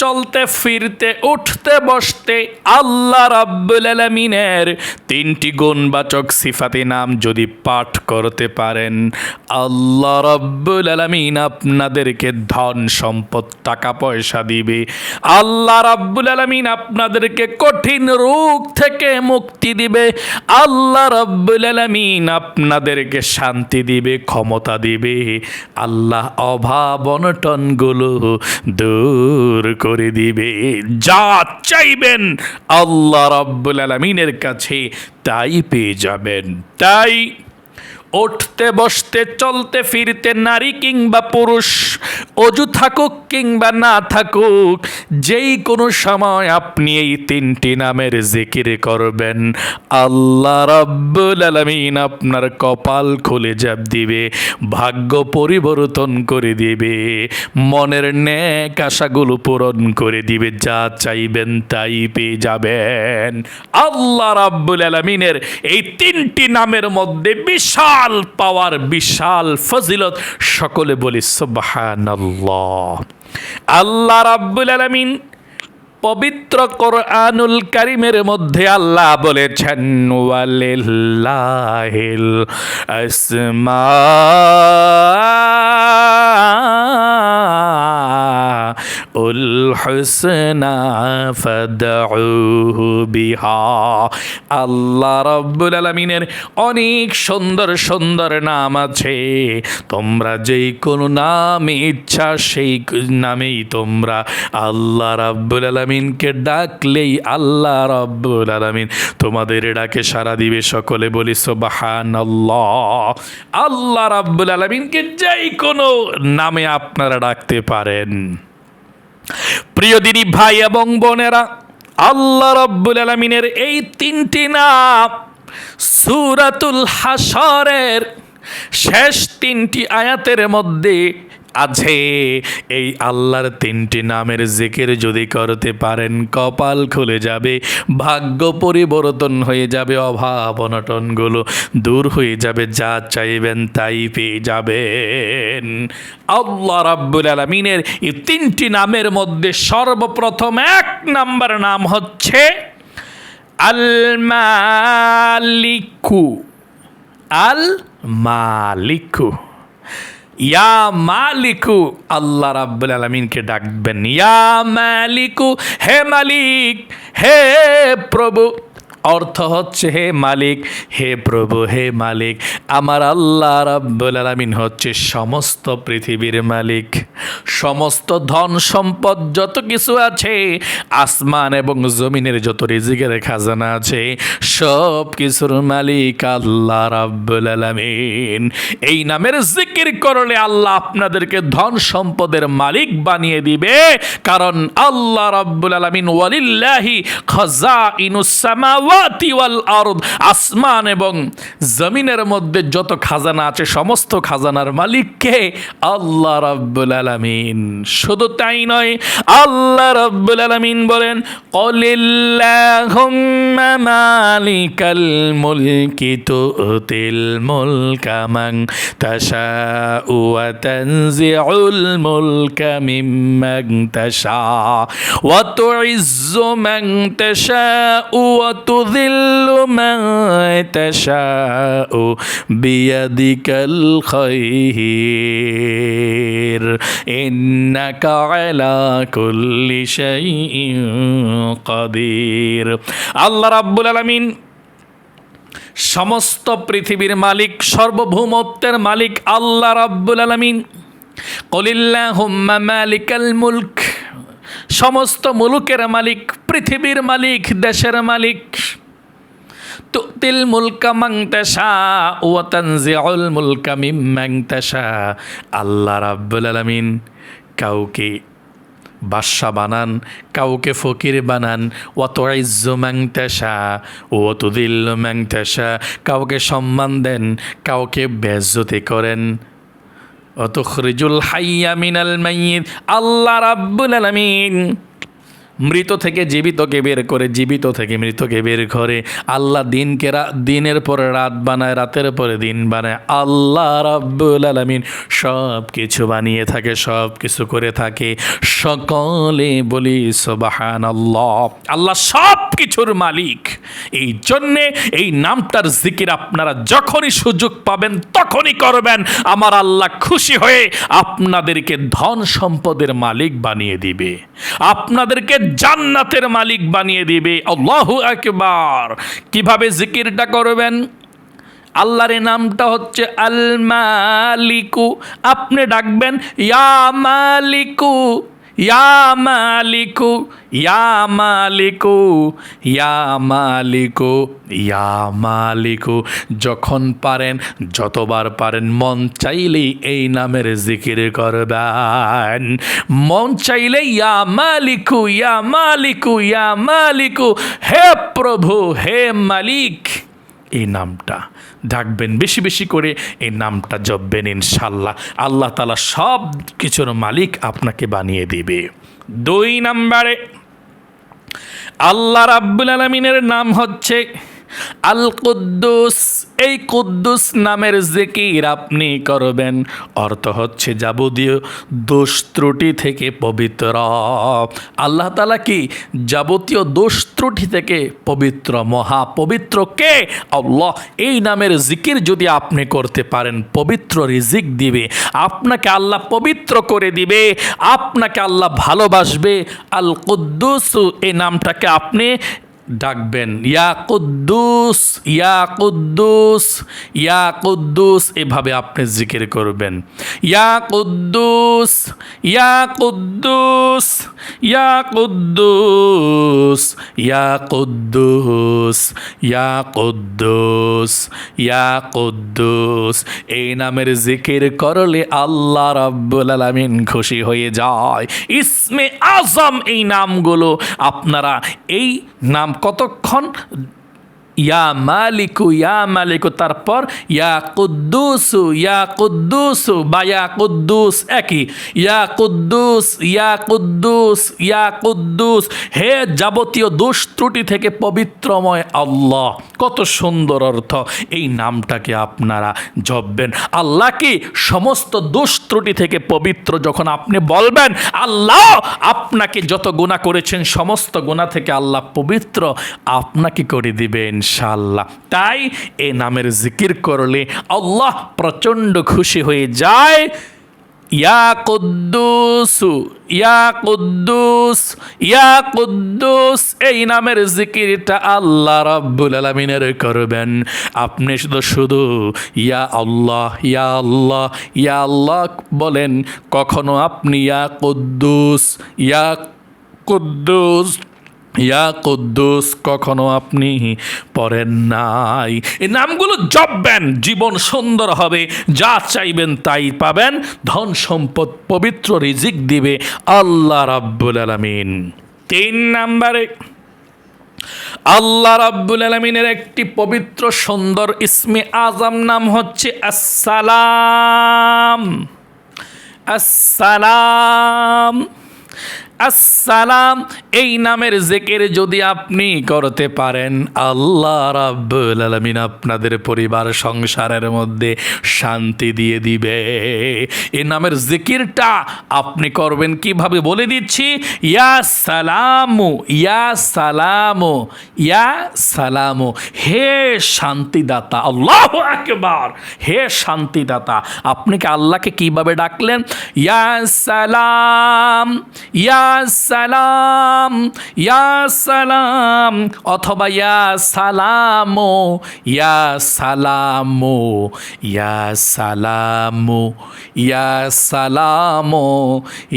চলতে, ফিরতে, উঠতে, বসতে আল্লাহ রাব্বুল আলামিনের তিনটি গুণবাচক সিফাতি নাম যদি পাঠ করতে পারেন, আল্লাহ রাব্বুল আলামিন আপনাদেরকে ধন সম্পদ, টাকা পয়সা দিবে। আল্লাহ রাব্বুল আলামিন আপনাদেরকে কঠিন রোগ থেকে মুক্তি দিবে। আল্লাহ রাব্বুল আলামিন আপনাদেরকে শান্তি দিবে, ক্ষমতা দিবে। আল্লাহ অভাব অনটনগুলো দূর করে দিবে। যা চাইবেন আল্লাহ রাব্বুল আলামিনের কাছে তাই পেয়ে যাবেন। তাই উঠতে, বসতে, চলতে, ফিরতে নারী কিংবা পুরুষ অজু থাকুক কিংবা না থাকুক, যেই কোনো সময় আপনি এই তিনটি নামের জিকির করবেন, আল্লাহ রাব্বুল আলামিন আপনার কপাল খুলে যাব দিবে, ভাগ্য পরিবর্তন করে দিবে, মনের ন্যাক আশাগুলো পূরণ করে দিবে, যা চাইবেন তাই পেয়ে যাবেন। আল্লাহ রাব্বুল আলামিনের এই তিনটি নামের মধ্যে বিশাল পাওয়ার, বিশাল ফজিলত। সকলে বলি সুবাহান আল্লাহ রাব্বুল আলামিন পবিত্র কোরআনুল কারিমের মধ্যে আল্লাহ বলেছেন, ওয়ালিল্লাহিল আসমা হুসনা ফাদউহু বিহা। আল্লাহ রাব্বুল আলামিনের অনেক সুন্দর সুন্দর নাম আছে। তোমরা যেই কোনো নামে, ইচ্ছা, সেই নামেই তোমরা আল্লাহ রাব্বুল আলামিনকে ডাকলেই আল্লাহ রাব্বুল আলামিন তোমাদের ডাকে সারা দিবে। সকলে বলি সুবহানাল্লাহ। আল্লাহ রাব্বুল আলামিনকে যেই কোনো নামে আপনারা ডাকতে পারেন। প্রিয় দিদি ভাই এবং বোনেরা, আল্লাহ রব্বুল আলমিনের এই তিনটি নাম সুরাতুল হাসরের শেষ তিনটি আয়াতের মধ্যে আছে। এই আল্লাহর তিনটি নামের জিকির যদি করতে পারেন, কপাল খুলে যাবে, ভাগ্য পরিবর্তন হয়ে যাবে, অভাব অনটনগুলো দূর হয়ে যাবে, যা চাইবেন তাই পেয়ে যাবেন। আল্লাহ রাব্বুল আলমিনের এই তিনটি নামের মধ্যে সর্বপ্রথম এক নাম্বার নাম হচ্ছে আল মালিকু আল মালিকু ইয়া মালিকু আল্লাহ রাব্বুল আলমিনকে ডাকবেন ইয়া মালিকু হে মালিক হে প্রভু। অর্থ হচ্ছে হে মালিক, হে প্রভু, হে মালিক, আমার আল্লাহ রাব্বুল আলামিন হচ্ছে সমস্ত পৃথিবীর মালিক। সমস্ত ধন সম্পদ যত কিছু আছে, আসমান এবং জমিনের যত রিজিকের খাজানা আছে, সব কিছুর মালিক আল্লাহ রাব্বুল আলামিন। এই নামের জিকির করলে আল্লাহ আপনাদেরকে ধন সম্পদের মালিক বানিয়ে দিবে, কারণ আল্লাহ রাব্বুল আলামিন ওয়ালিল্লাহি খাজাইনুস সামাওয়াতি আসমান এবং জমিনের মধ্যে যত খাজানা আছে, সমস্ত খাজানার মালিককে আল্লাহ রাব্বুল আলামিন। শুধু তাই নয়, আল্লাহ রাব্বুল আলামিন বলেন, কলিল্লাহুম্মা মালিকাল মুলকি তুতিল মুলকা মান তাশাউ ওয়া তানজিউল মুলকা মিম্মান তাশা ওয়া তুইজ্জু মান তাশাউ ওয়া তুযিল্লু মান তাশাউ বিয়াদিকাল খায়র ইন্নাকা আলা কুল্লি শাইইন কাদির আল্লাহ রাব্বুল আলামিন সমস্ত পৃথিবীর মালিক, সর্বভৌমত্বের মালিক আল্লাহ রাব্বুল আলামিন। কলিল্লাহুম্মা মালিকাল মুলক সমস্ত মুলুকের মালিক, পৃথিবীর মালিক, দেশের মালিক। তুতিল মুলকা মাং তাশা, ওয়া তানজিউল মুলকা মিম্মান তাশা। আল্লাহ রাব্বুল আলামিন কাউকে বাদশা বানান, কাউকে ফকির বানান। অত ইজ্জু ম্যাংতেশা ও তুদিল্ল কাউকে সম্মান দেন, কাউকে বেজ্জতি করেন। অত খরিজুল হাইয়া মিনাল মাইয়িত। আল্লাহ রাব্বুল আলামিন মৃত থেকে জীবিতকে বের করে? জীবিত থেকে মৃতকে বের করে? আল্লাহ দিনকে দিনের পরে রাত বানায়, রাতের পরে দিন বানায়। আল্লাহ রাব্বুল আলামিন সব কিছু বানিয়ে থাকে সব কিছু করে থাকে। সকলে বলি সোবাহান আল্লাহ আল্লাহ সব কিছুর মালিক। এই জন্যে এই নামটার জিকির আপনারা যখনই সুযোগ পাবেন, তখনই করবেন। আমার আল্লাহ খুশি হয়ে আপনাদেরকে ধন সম্পদের মালিক বানিয়ে দিবে। আপনাদেরকে জান্নাতের মালিক বানিয়ে দিবে। আল্লাহু একবার কীভাবে জিকিরটা করবেন? আল্লাহর নামটা হচ্ছে আল মালিকু আপনি ডাকবেন, ইয়া মালিকু। ইয়া মালিকু ইয়া মালিকু ইয়া মালিকু ইয়া মালিকু। যখন পারেন, যতবার পারেন, মন চাইলেই এই নামের জিকির করবেন। মন চাইলে ইয়া মালিকু ইয়া মালিকু ইয়া মালিকু। হে প্রভু, হে মালিক, এই নামটা। ডাকবেন। বেশি বেশি করে এই নামটা জপবেন ইনশাল্লাহ আল্লাহ তালা সব কিছুর মালিক আপনাকে বানিয়ে দিবে। দুই নাম্বারে, আল্লাহ রাব্বুল আলমিনের নাম হচ্ছে আল কুদ্দুস এই কুদ্দুস নামের জিকির আপনি করবেন। অর্থ হচ্ছে যাবতীয় দোষ ত্রুটি থেকে পবিত্র। আল্লাহ তালা কি যাবতীয় দোষ ত্রুটি থেকে পবিত্র মহা পবিত্র কে? আল্লাহ, এই নামের জিকির যদি আপনি করতে পারেন, পবিত্র রিজিক দিবে। আপনাকে আল্লাহ পবিত্র করে দিবে, আপনাকে আল্লাহ ভালোবাসবে। আল কুদ্দুস এই নামটাকে আপনি ডাকবেন, ইয়া কুদ্দুস ইয়া কুদ্দুস ইয়া কুদ্দুস এভাবে আপনি জিকির করবেন। ইয়া কুদ্দুস ইয়া কুদ্দুস ইয়া কুদ্দুস ইয়া কুদ্দুস ইয়া কুদ্দুস ইয়া কুদ্দুস এই নামের জিকির করলে আল্লাহ রাব্বুল আলামিন খুশি হয়ে যায়। ইসমে আজম এই নামগুলো আপনারা এই নাম কতক্ষণ ইয়া মালিকু ইয়া মালিকু, তারপর ইয়া কুদ্দুসু ইয়া কুদ্দুসু, বা ইয়া কুদ্দুস একই। ইয়া কুদ্দুস ইয়া কুদ্দুস ইয়া কুদ্দুস, হে যাবতীয় দোষ ত্রুটি থেকে পবিত্রময় আল্লাহ। কত সুন্দর অর্থ এই নামটাকে আপনারা জপবেন। আল্লাহ কি সমস্ত দোষ ত্রুটি থেকে পবিত্র যখন আপনি বলবেন, আল্লাহ আপনাকে যত গুণা করেছেন, সমস্ত গুণা থেকে আল্লাহ পবিত্র, আপনাকে করে দিবে ইনশাআল্লাহ। তাই এ নামের জিকির করলে আল্লাহ প্রচণ্ড খুশি হয়ে যায়। ইয়া কুদ্দুসু, ইয়া কুদ্দুস ইয়া কুদ্দুস, এই নামের জিকিরটা আল্লাহ রাব্বুল আলামিনের করবেন। আপনি শুধু শুধু ইয়া আল্লাহ ইয়া আল্লাহ ইয়া আল্লাহ বলেন, কখনো আপনি ইয়া কুদ্দুস ইয়া কুদ্দুস ইয়া কুদ্দুস, কখনো আপনি পড়েন নাই। এই নামগুলো জপবেন, জীবন সুন্দর হবে, যা চাইবেন তাই পাবেন। ধন সম্পদ পবিত্র রিজিক দিবে আল্লাহ রাব্বুল আলামিন। তিন নাম্বারে, আল্লাহ রাব্বুল আলমিনের একটি পবিত্র সুন্দর ইসমে আজম নাম হচ্ছে আসসালাম। আসসালাম। আসসালাম, এই নামের জেকের যদি আপনি করতে পারেন, আল্লাহ রাব্বুল আলামিন আপনাদের পরিবার সংসারের মধ্যে শান্তি দিয়ে দিবে। এই নামের জিকিরটা আপনি করবেন কীভাবে বলে দিচ্ছি? ইয়া সালামু ইয়া সালামু ইয়া সালামু। হে শান্তিদাতা, আল্লাহ আকবার। হে শান্তিদাতা, আপনি কি আল্লাহকে কীভাবে ডাকলেন? ইয়া সালাম, ইয়া সালাম, ইয়া সালাম, অথবা ইয়া সালামো ইয়া সালামো ইয়া সালামো ইয়া সালামো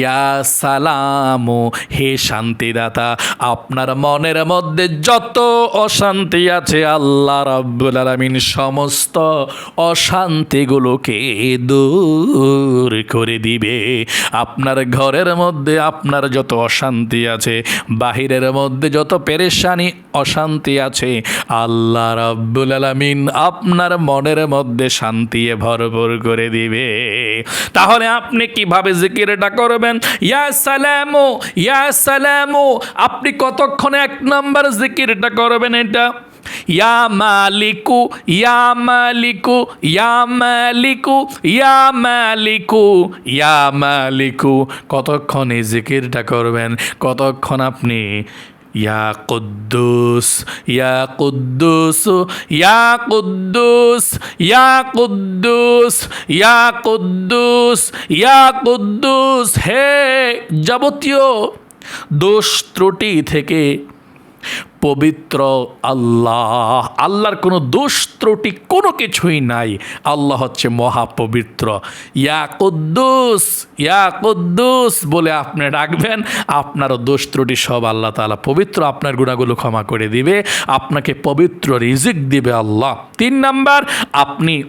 ইয়া সালামো। হে শান্তিদাতা, আপনার মনের মধ্যে যত অশান্তি আছে, আল্লাহ রাব্বুল আলামিন সমস্ত অশান্তিগুলোকে দূর করে দিবে। আপনার ঘরের মধ্যে আপনার যত অশান্তি আছে, বাহিরের মধ্যে যত পেরেশানি, অশান্তি আছে, আল্লাহ রাব্বুল আলামিন আপনার মনের মধ্যে শান্তি ভরপুর করে দিবে। তাহলে আপনি কীভাবে জিকিরটা করবেন? ইয়া সালামু ইয়া সালামু, আপনি কতক্ষণে এক নাম্বার জিকিরটা করবেন এটা? ইয়া মালিকু ইয়া মালিকু ইয়া মালিকু ইয়া মালিকু ইয়া মালিকু। কতক্ষণ এই জিকিরটা করবেন? কতক্ষণ আপনি? ইয়া কুদ্দুস ইয়া কুদ্দুস ইয়া কুদ্দুস ইয়া কুদ্দুস ইয়া কুদ্দুস ইয়া কুদ্দুস। হে যাবতীয় দোষ ত্রুটি থেকে পবিত্র আল্লাহ। আল্লাহর কোনো দোষ ত্রুটি কোনো কিছুই নাই। আল্লাহ হচ্ছে মহাপবিত্র। ইয়া কুদ্দুস ইয়া কুদ্দুস বলে আপনি ডাকবেন আপনারও দোষ ত্রুটি সব আল্লাহ তাআলা পবিত্র, আপনার গুণাগুলো ক্ষমা করে দিবে, আপনাকে পবিত্র রিজিক দিবে আল্লাহ। তিন নাম্বার, আপনি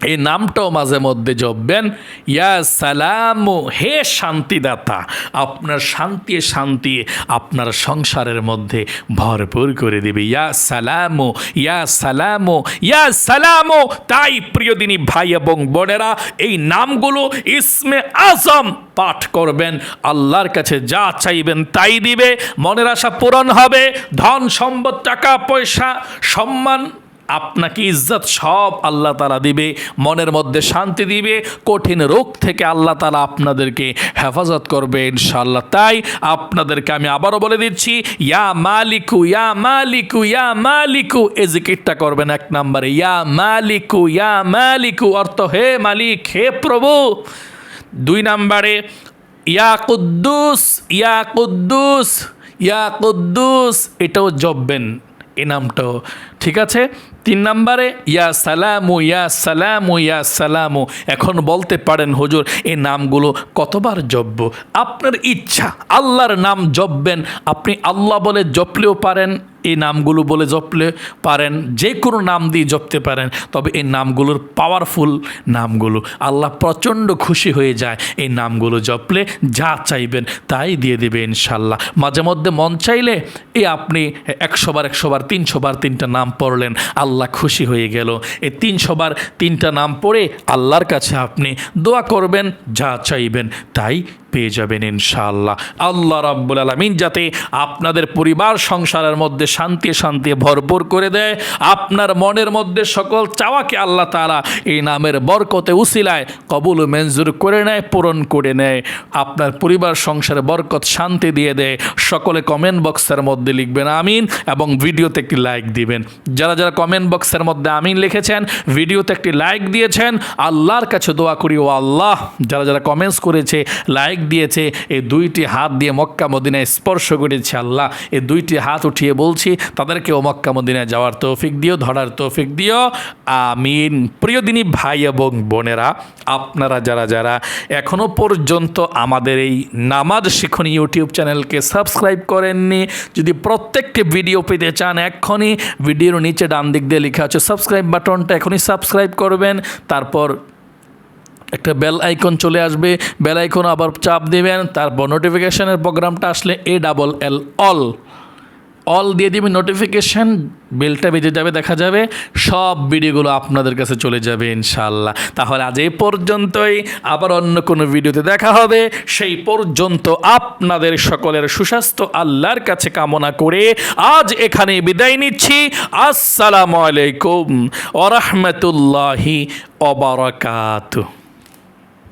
এই নামটাও মাঝে মধ্যে জপবেন, ইয়া সালামু, হে শান্তিদাতা, আপনার শান্তি শান্তি আপনার সংসারের মধ্যে ভরপুর করে দিবে। ইয়া সালামু ইয়া সালামু ইয়া সালামু। তাই প্রিয়দিনী ভাই এবং বোনেরা, এই নামগুলো ইসমে আজম পাঠ করবেন। আল্লাহর কাছে যা চাইবেন তাই দিবে। মনের আশা পূরণ হবে। ধন, সম্পদ, টাকা, পয়সা, সম্মান আপনাকে ইজ্জত সব আল্লাহ তালা দিবে, মনের মধ্যে শান্তি দিবে, কঠিন রোগ থেকে আল্লাহ তালা আপনাদেরকে হেফাজত করবে ইনশাল্লাহ তাই আপনাদেরকে আমি আবারও বলে দিচ্ছি, ইয়া মালিকু ইয়া মালিকু ইয়া মালিকু এই জিকিরটা করবেন এক নম্বরে, ইয়া মালিকু ইয়া মালিকু, অর্থ হে মালিক, হে প্রভু। দুই নম্বরে, ইয়া কুদ্দুস ইয়া কুদ্দুস ইয়া কুদ্দুস, এটাও জপবেন। এ নামটাও ঠিক আছে? তিন নাম্বারে, ইয়া সালামু ইয়া সালামু ইয়া সালামু। এখন বলতে পারেন, হুজুর এই নামগুলো কতবার জপব? আপনার ইচ্ছা, আল্লাহর নাম জপবেন। আপনি আল্লাহ বলে জপলেও পারেন। এই নামগুলো বলে জপলে পারেন, যে কোনো নাম দিয়ে জপতে পারেন, তবে এই নামগুলোর পাওয়ারফুল নামগুলো। আল্লাহ প্রচণ্ড খুশি হয়ে যায় এই নামগুলো জপলে, যা চাইবেন তাই দিয়ে দেবে ইনশাল্লাহ মাঝে মধ্যে মন চাইলে এ আপনি একশোবার একশোবার তিনশোবার তিনটা নাম পড়লেন, আল্লাহ খুশি হয়ে গেল। এই তিনশোবার তিনটা নাম পড়ে আল্লাহর কাছে আপনি দোয়া করবেন, যা চাইবেন তাই পেয়ে যাবেন ইনশাআল্লাহ। আল্লাহ রাব্বুল আলমিন যাতে আপনাদের পরিবার, সংসারের মধ্যে শান্তি শান্তি ভরপুর করে দেয়। আপনার মনের মধ্যে সকল চাওয়াকে আল্লাহ তাআলা এই নামের বরকতে উসিলায় কবুল মঞ্জুর করে নেয়, পূরণ করে নেয়। আপনার পরিবার সংসারে বরকত, শান্তি দিয়ে দেয়। সকলে কমেন্ট বক্সের মধ্যে লিখবেন আমিন এবং ভিডিওতে একটি লাইক দিবেন। যারা যারা কমেন্ট বক্সের মধ্যে আমিন লিখেছেন, ভিডিওতে একটি লাইক দিয়েছেন, আল্লাহর কাছে দোয়া করি, ও আল্লাহ, যারা যারা কমেন্টস করেছে লাইক দিয়েছে, এই দুইটি হাত দিয়ে মক্কা মদিনায় স্পর্শ করেছে আল্লাহ, এই দুইটি হাত উঠিয়ে বলছি তাদেরকেও মক্কা মদিনায় যাওয়ার তৌফিক দিও, ধরার তৌফিক দিও। আমিন। প্রিয় দিনী ভাই এবং বোনেরা, আপনারা যারা যারা এখনও পর্যন্ত আমাদের এই নামাজ শিখন ইউটিউব চ্যানেলকে সাবস্ক্রাইব করেননি, যদি প্রত্যেকটি ভিডিও পেতে চান এক্ষুনি, ভিডিওর নিচে ডান দিক দিয়ে লেখা আছে সাবস্ক্রাইব বাটনটা এখনই সাবস্ক্রাইব করবেন, তারপর একটা বেল আইকন চলে আসবে, বেল আইকন আবার চাপ দেবেন, তারপর নোটিফিকেশনের প্রোগ্রামটা আসলে A double L all all দিয়ে দিবেন নোটিফিকেশান বেলটা বেজে যাবে, দেখা যাবে সব ভিডিওগুলো আপনাদের কাছে চলে যাবে ইনশাল্লাহ তাহলে আজ এই পর্যন্তই, আবার অন্য কোনো ভিডিওতে দেখা হবে। সেই পর্যন্ত আপনাদের সকলের সুস্বাস্থ্য, আল্লাহর কাছে কামনা করে আজ এখানে বিদায় নিচ্ছি। আসসালামু আলাইকুম ওরহমতুল্লাহি অবরাকাতুহ